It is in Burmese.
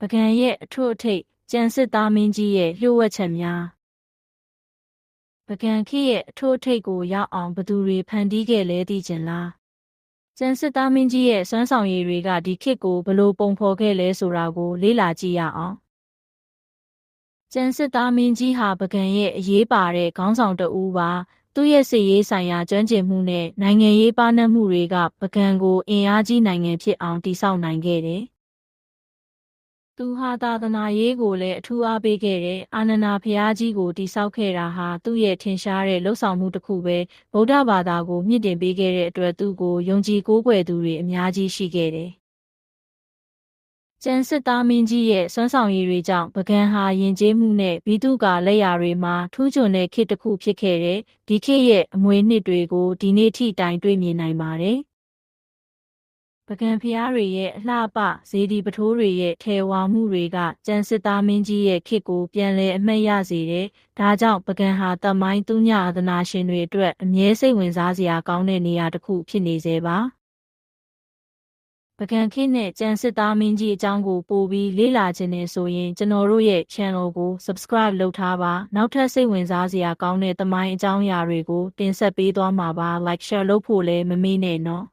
ပကံရဲ့အထွတ်အထိပ်ကျန်စစ်သားမင်းကြီးရဲ့လျှို့ဝှက်ချက်များပကံခေတ်ရဲ့အထွတ်အထိပ်ကိုရောက်အောင်ဘသူတွေဖန်တီးခဲ့လဲသိကျင်လားကျန်စစ်သားမင်းကြီးရဲ့စွမ်းဆောင်ရည်တွေကဒီခေတ်ကိုဘလို့ပုံဖော်ခဲ့လဲဆိုတာကို လေ့လာကြည့်ရအောင်ကျန်စစ်သားမင်းကြီးဟာပကံရဲ့အရေးပါတဲ့ခေါင်းဆောင်တဦးပါသူ့ရဲ့စစ်ရေးဆိုင်ရာကျွမ်းကျင်မှုနဲ့နိုင်ငံရေးပါနတ်မှုတွေကပကံကိုအင်အားကြီးနိုင်ငံဖြစ်အောင်တည်ဆောက်နိုင်ခဲ့တယ်။ သူဟာသာသနာရေးကိုလည်းအထူးအားပေးခဲ့တဲ့အာနန္ဒာဘုရားကြီးကိုတည်ဆောက်ခဲ့တာဟာသူ့ရဲ့ထင်ရှားတဲ့လှုပ်ဆောင်မှုတစ်ခုပဲဗုဒ္ဓဘာသာကိုမြင့်တင်ပေးခဲ့တဲ့အတွက်သူ့ကိုယုံကြည်ကိုးကွယ်သူတွေအများကြီးရှိခဲ့တယ်။ကျန်စစ်သားမင်းကြီးရဲ့စွမ်းဆောင်ရည်တွေကြောင့်ပကံဟာယဉ်ကျေးမှုနဲ့ဘီတုကာလက်ရာတွေမှာထူးချွန်တဲ့ခေတ်တစ်ခုဖြစ်ခဲ့တဲ့ဒီခေတ်ရဲ့အမွေနှစ်တွေကိုဒီနေ့ထိတိုင်တွေ့မြင်နိုင်ပါတယ်။ ပကံဖျားတွေရဲ့အလှပဇေဒီပထိုးတွေရဲ့ထဲဝါမှုတွေကကျန်စစ်သားမင်းကြီးရဲ့ခေတ်ကိုပြန်လည်အမှတ်ရစေတယ်။ဒါကြောင့်ပကံဟာတမိုင်းသူညအသနာရှင်တွေအတွက်အမြဲစိတ်ဝင်စားစရာကောင်းတဲ့နေရာတစ်ခုဖြစ်နေစေပါ။ပကံခေတ်နဲ့ကျန်စစ်သားမင်းကြီးအကြောင်းကိုပို့ပြီးလေ့လာခြင်းနဲ့ဆိုရင်ကျွန်တော်တို့ရဲ့ channel ကို subscribe လုပ်ထားပါနောက်ထပ်စိတ်ဝင်စားစရာကောင်းတဲ့သမိုင်းအကြောင်းအရာတွေကိုတင်ဆက်ပေးသွားမှာပါ like share လုပ်ဖို့လည်းမမေ့နဲ့နော်